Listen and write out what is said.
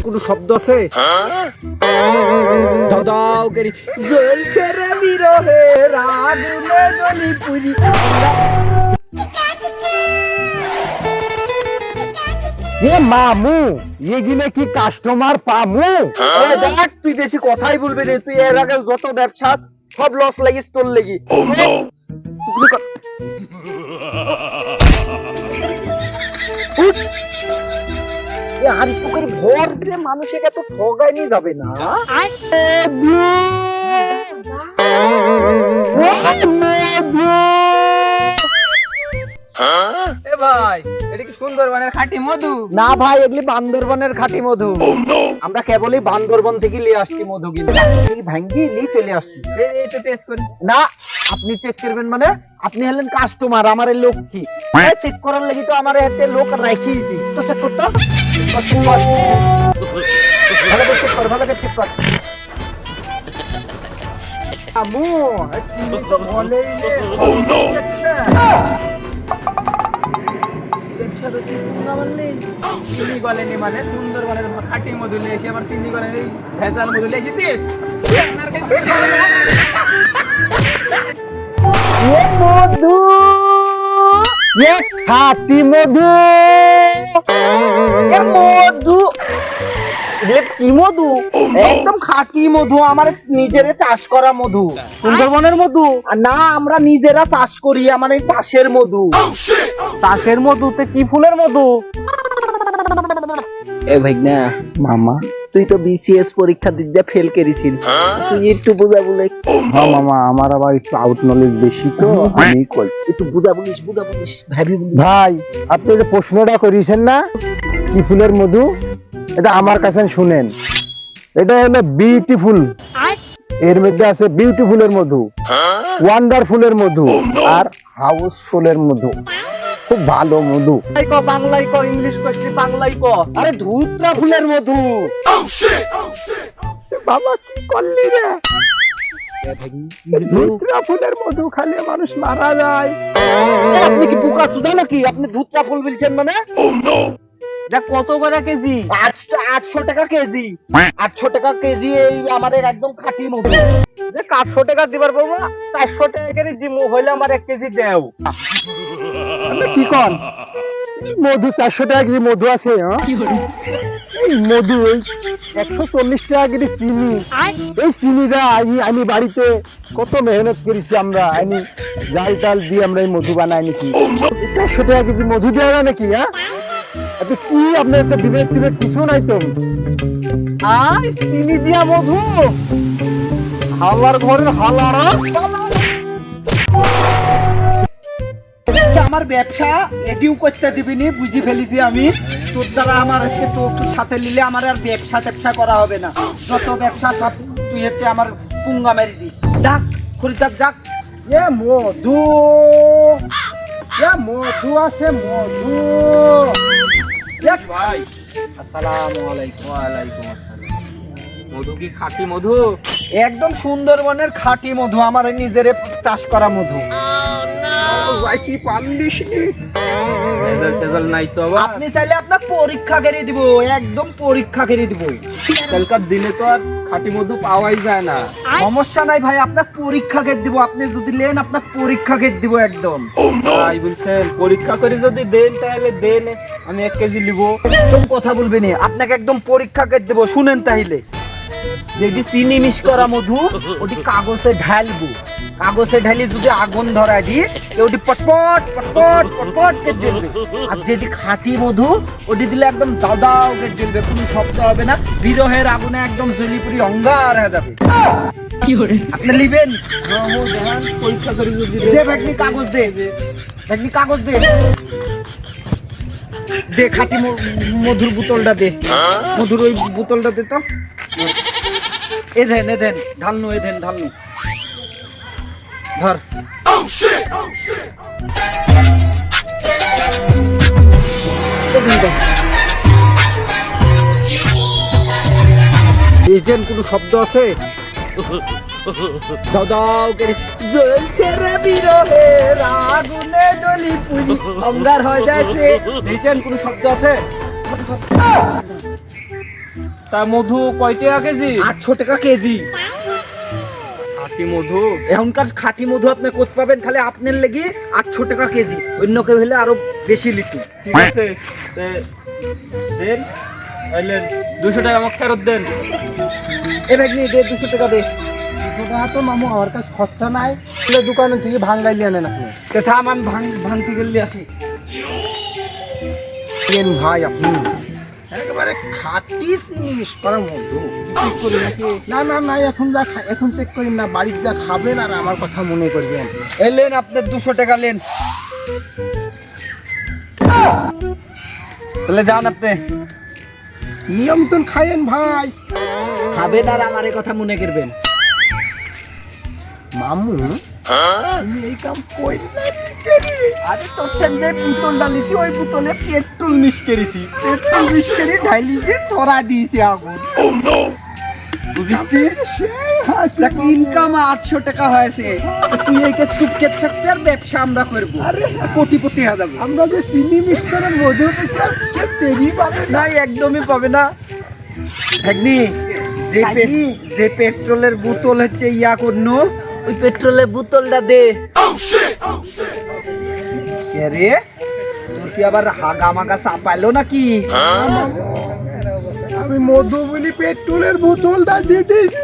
কোনো শব্দ আছে? করি জ্বলছে রে বিরহে জ্বলি পুরি। এ মামু এগিনে কি কাস্টমার পামু? এ দেখ তুই বেশি কথাই বলবি রে তুই এর আগে যত ব্যবসা সব লস লাগিস তোর লেগি। উঠ। ভর দিয়ে নিয়ে যাবে না? এ ভাই এটা কি সুন্দরবনের খাঁটি মধু? না ভাই এগুলি বান্দরবনের খাঁটি মধু। আমরা কেবলই বান্দরবন থেকে নিয়ে আসছি মধু কিন্তু ভাঙ্গি নিয়ে চলে আসছি। এই- এইটা টেস্ট করি। না আপনি চেক করবেন মানে আপনি হলেন কাস্টমার আমার এই লোক কি? চেক করার লাগি তো আমার একটা লোক রাখিয়েছি। তো চেক করতো? Check কর। ভালো করে চেক কর ভালো করে চেক কর। আমু তুমি তো বলেই নে। ব্যবসাটা তুই কোনো না বললি? চিনি গলেনি মানে সুন্দরবনের খাঁটি মধু লেছি আবার চিনি গলেন এই ভেজাল মধু লেখেছিস এ মধু এ খাটি মধু এ মধু। কি মধু? একদম খাঁটি মধু আমার নিজের চাষ করা মধু। সুন্দরবনের মধু? আর না আমরা নিজেরা চাষ করি আমার এই চাষের মধু। চাষের মধুতে কি ফুলের মধু? এ ভাই না মামা। তুই তো বিসিএস পরীক্ষা দিতে ফেল করেছিস। তুই একটু বুঝা বলে হ্যাঁ মামা আমার আবার একটু আউট নলেজ বেশি তো আমি কই একটু বুঝা বলিস বুঝা। বলিস ভাবি ভাই আপনি যে প্রশ্নটা করেছেন না কি ফুলের মধু? এটা আমার কাছে শুনেন। এটা হলো বিউটিফুল এর মধ্যে আছে বিউটিফুলের মধু। ওয়ান্ডারফুলের মধু। আর হাউসফুলের মধু। খুব ভালো মধু। বাংলাই ক ইংলিশ কষ্টি বাংলায় ক? আরে ধুতরা ফুলের মধু। বাবা কি করলি রে? ধুতরা ফুলের মধু খালে মানুষ মারা যায়। আপনি কি বোকা সুদা নাকি? আপনি ধুতরা ফুল বলছেন মানে? দেখ কত করে কেজি? আটশো আটশো টাকা কেজি। আটশো টাকা কেজি এই আমাদের একদম খাঁটি আটশো টাকা দিবার পারব না চারশো টাকা করে দিমু হইলে আমার এক কেজি দেও। কি কন? মধু চারশো টাকা কেজি মধু আছে হ্যাঁ? মধু এই একশো চল্লিশ টাকা কেজি চিনি। এই চিনিটা আমি আমি বাড়িতে। কত মেহনত করেছি আমরা আমি জাল টাল দিয়ে আমরা এই মধু বানাই নিছি চারশো টাকা কেজি মধু দেওয়া না নাকি হ্যাঁ? এত কি আপনার একটা বিবেক টিবেক কিছু নাই তো? আই চিনি দিয়া মধু। হালার ঘরের হালারা। আমার ব্যবসা? এডিও করতে দিবি নি বুঝি ফেলিছি আমি। তোর দ্বারা আমার হচ্ছে তোর সাথে নিলে আমার আর ব্যবসা ট্যাবসা করা হবে না। যত ব্যবসা সব তুই হচ্ছে আমার পুঙ্গা মেরে দিস। ডাক খরিদার ডাক। এ মধু। এ মধু আছে মধু। ভাই আসসালামু আলাইকুম ওয়ালাইকুম আসসালাম। মধু কি খাঁটি মধু? একদম সুন্দরবনের খাঁটি মধু আমার নিজের চাষ করা মধু। রেজাল্ট নাই তো আবার। আপনি চাইলে আপনার পরীক্ষা করে দিব একদম পরীক্ষা করে দিব। আজকালকার দিনে তো আর খাঁটি মধু পাওয়াই যায় না। সমস্যা নাই ভাই আপনার পরীক্ষা করে দিব আপনি যদি নেন আপনার পরীক্ষা করে দিব একদম। ভাই বলছেন পরীক্ষা করে যদি দেন তাহলে দেন আমি এক কেজি নিবো। একদম কথা বলবেন আপনাকে একদম পরীক্ষা করে দেব শুনেন তাইলে যেটি চিনি মিশ করা মধু ওটি কাগজে ঢালবো। কাগজে ঢালি যদি আগুন ধরায় দিই তো ওটি পটপট পটপট পটপট করে জ্বলবে। আর যেটি খাঁটি মধু ওটি দিলে একদম দাদাও করে জ্বলবে কোনো শব্দ হবে না। বিরহের আগুনে একদম জলিপুরি অঙ্গার হয়ে যাবে। আপনি লিবেন? পরীক্ষা করে দে ভাগ্নি কাগজ দে। ভাগ্নি কাগজ দে। দে খাটি মধুর বোতলটা দে। মধুর ওই বোতলটা দে তো। এ দেন এ দেন ঢালনু এ দেন ঢালনু। ধর। এজেন্ট কোনো শব্দ আছে? দাও দাও করে। জ্বলছে রে বিরহে আগুনে জ্বলি পুরি অঙ্গার হয়ে যাচ্ছে নিচেন কোনো শব্দ আছে? তা মধু কয় টাকা কেজি? আটশো টাকা কেজি। খাঁটি মধু? এখনকার খাঁটি মধু আপনি কোথ পাবেন? খালি আপনার লেগে আটশো টাকা কেজি। অন্য কেউ হলে আরও বেশি লিটু। ঠিক আছে দেন তাহলে দুশো টাকা আমাকে ফেরত দেন। এ ভাগ্নি দে দুশো টাকা দে। ওটা তো মামু আমার কাছে খরচা নাই। তাহলে দোকানে থেকে ভাঙ্গাইলি আনেন আপনি। তে থাম আমি ভাঙ ভাঙতে গেলে আসি। ভাই আপনি। একেবারে খাঁটি জিনিস। করা মধু ঠিক করি নাকি? না না না এখন যা খা- এখন চেক করেন না বাড়ির যা খাবেন আর আমার কথা মনে করবেন। এই লেন আপনার দুশো টাকা লেন। তাহলে যান আপনি। নিয়ন্ত্রণ খায়েন ভাই। খাবেন আর আমার কথা মনে করবেন। মামু তুমি এই কাম কই আরে তোর যে পুতলটা নিছি ওই পুতলে পেট্রোল মিশ পেট্রোল মিশ ঢাইলি দিয়ে ধরা দিয়েছি আগুন। বুঝিস ইনকাম আটশো টাকা হয়েছে। তুই এইকে চুপকে থাকবি আর ব্যবসা আমরা করব। আরে কোটিপতি হয়ে যাব। আমরা যে চিনি মধু পাবে? না একদমই পাবে না। যে পেট্রোলের বোতল হচ্ছে ইয়া করন ওই পেট্রোলের বোতলটা দে। কে রে? তোর কি আবার হাগা মাগা চাপাইলো নাকি? আমি মধু বলি পেট্রোলের বোতলটা দিয়ে দিয়েছি।